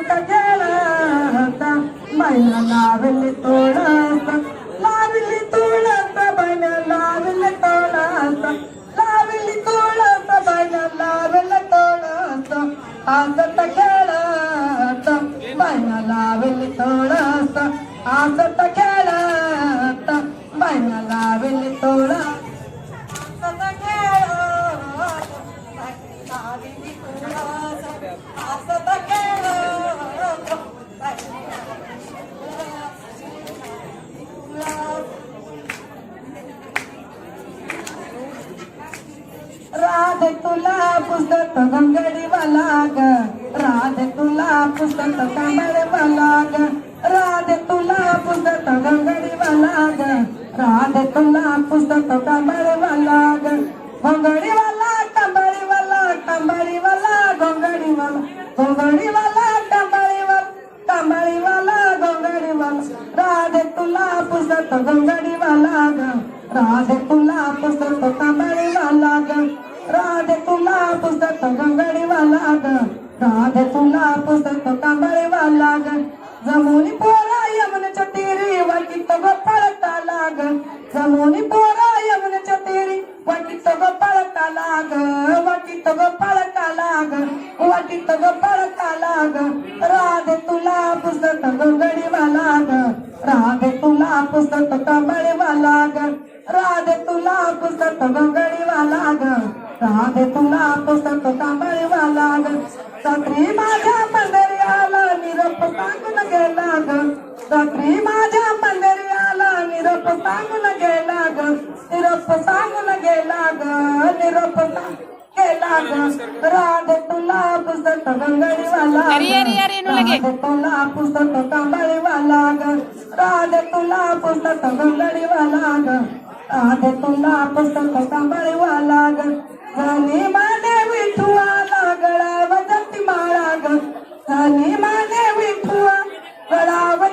गेला बायला लावली तोळस लावली तोळस बायला लावली तोळस लावली तोळस बायला लावली तोळस आजत खेळत बायला लावली तोळस आजत खेळत पुस्तक गंगडी वाला ग राधे तुला पुस्तक कांबळे वाला ग राधे तुला पुस्तक गंगडी वाला ग राधे तुला पुस्तक कांबळे वाला ग घोंगडी वाला कांबळी वाला कांबळी वाला घोंगडी वाला घोंगडी वाला कांबळी वाला कांबळी वाला घोंगडी वाला राधे तुला पुस्तक गंगडी वाला ग राधे तुला पुस्तक कांबळी वाला ग राधे तुला पुस्तक गंगडी वाला ग. राधे तुला पुस्तक कांबळी वाला ग. जमुनी पोरा यमुनेच्या तेरी वाकीत गोपाळता लाग. जमोनी पोरा यमुनेच्या तेरी वाकीत पळता लाग. वाकीत पळता लाग. वाकीत पळता लाग. राध तुला पुस्तक गंगडी वाला ग. राधे तुला पुस्तक कांबळी वाला ग. राधे तुला पुस्तक गंगडी वाला ग. राधे तुला पुस्तक कांबळी वाला ग रात्री माझ्या पंढरीयाला निरप सांगून गेला ग रात्री माझ्या पंढरीयाला निरप सांगून गेला ग निरप सांगून गेला ग निरप गेला ग राधे तुला पुस्तक गंगडी वाला अरे, अरे, अरे, नु लगे. राधे तुला पुस्तक कांबळी वाला ग राधे तुला पुस्तक गंगडी वाला ग राधे तुला पुस्तक कांबळी वाला ग झाली माने विठुआला गळाव जती माळा ग झाली माने विठुआ गळाव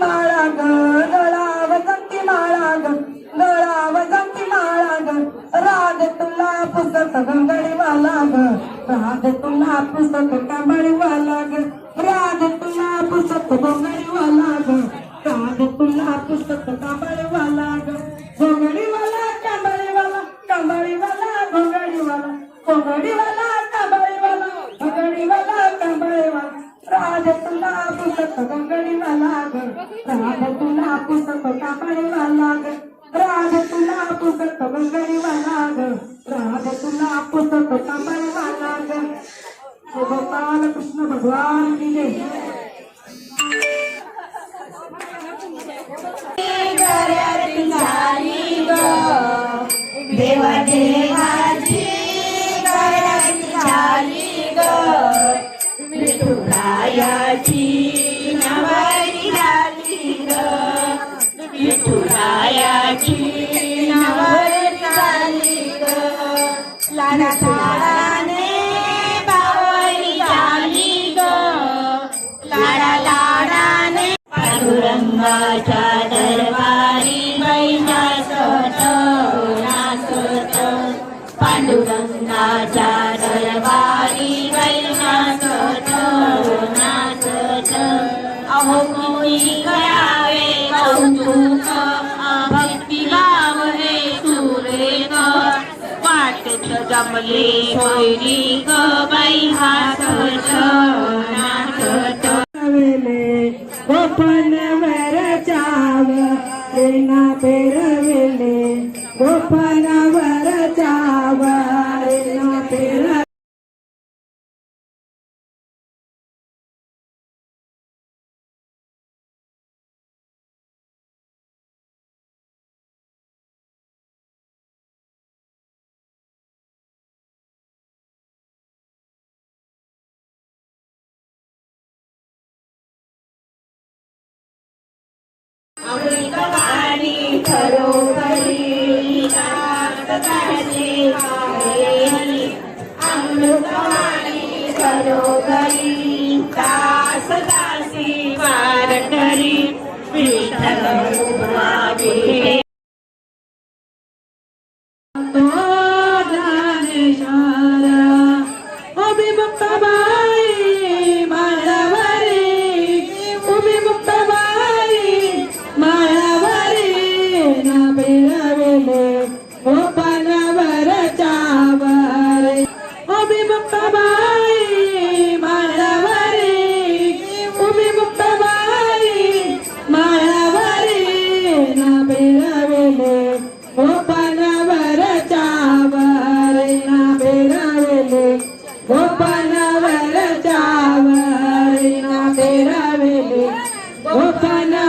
माळा ग गळाव जती माळा ग गळाव जती माळा ग राधे तुला पुस्तक गंगडी वाला ग राधे तुला पुस्तक कांबळी वाला ग राधे तुला पुस्तक गंगडी वाला ग राधे तुला पुस्तक कांबळी वाला ग गंगडी वाला कांबळी वाला कांबळी वाला घोंगडी वाला घोंगडी वाला कांबळी वाला घोंगडी वाला कांबळी वाला राधे तुला पुस्तक लाग राग तुला पुसत कांबळी लाग राग तुला पुसत गंगडी लाग राग तुला पुसत कांबळी लाग गोपाल कृष्ण भगवान की देवा देवाची गरज झाली ग विठुरायाची विठुरायाची नवरी झाली ग. लाडा लाडाने झाली ग. लाडा लाडाने पांडुरंगाच्या दरबारी पांडुरंगाच्या ડબલે છોરી ગવાઈ હાથ નાથ વેલે ગોપન વરચાવ તેના પેર વેલે ગોપન अमृतवाणी खरोखरी दासदासी वाणी. अमृतवाणी खरोखरी दासदासी वारकरी विठ्ठल आवेले ओ काना